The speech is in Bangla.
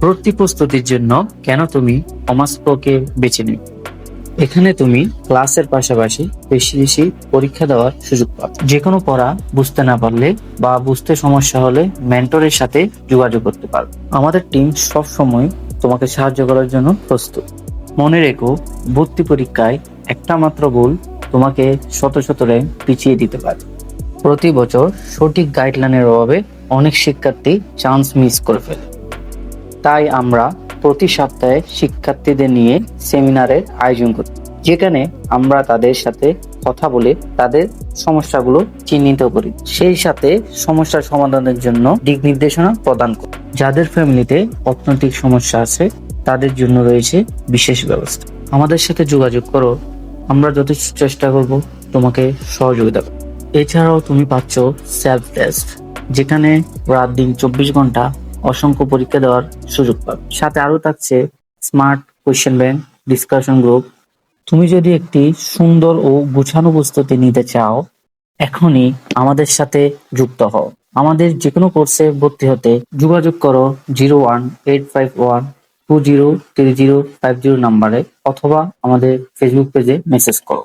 ভর্তি প্রস্তুতির জন্য কেন তুমি কমার্স প্রোকে বেছে নিবে এখানে তুমি ক্লাসের পাশাপাশি বেশি বেশি পরীক্ষা দেওয়ার সুযোগ পাবে। যে কোনো পড়া বুঝতে না পারলে বা বুঝতে সমস্যা হলে মেন্টরের সাথে যোগাযোগ করতে পারবে। আমাদের টিম সব সময় তোমাকে সাহায্য করার জন্য প্রস্তুত। মনে রেখো, ভর্তি পরীক্ষায় একটা মাত্র ভুল তোমাকে শত শত র্যাঙ্ক পিছিয়ে দিতে পারে। প্রতি বছর সঠিক গাইডলাইনের অভাবে অনেক শিক্ষার্থী চান্স মিস করে ফেলে। তাই আমরা প্রতি সপ্তাহে শিক্ষার্থীদের নিয়ে সেমিনারের আয়োজন করি, যেখানে আমরা তাদের সাথে কথা বলে তাদের সমস্যাগুলো চিহ্নিত করি। সেই সাথে সমস্যার সমাধানের জন্য দিক নির্দেশনা প্রদান করি। যাদের ফ্যামিলিতে অর্থনৈতিক সমস্যা আছে, তাদের জন্য রয়েছে বিশেষ ব্যবস্থা। আমাদের সাথে যোগাযোগ করো, আমরা যথেষ্ট চেষ্টা করব তোমাকে সহযোগিতা এছাড়াও তুমি পাচ্ছ সেলফ টেস্ট যেখানে রাত দিন চব্বিশ ঘণ্টা অসংখ্য পরীক্ষা দেওয়ার সুযোগ পাবে। সাথে আরও থাকছে smart question bank discussion group তুমি যদি একটি সুন্দর ও গুছানো প্রস্তুতি নিতে চাও, এখনই আমাদের সাথে যুক্ত হও। আমাদের যে কোনো কোর্সে ভর্তি হতে যোগাযোগ করো zero one eight five one two zero three zero five zero নাম্বারে অথবা আমাদের ফেসবুক পেজে মেসেজ করো।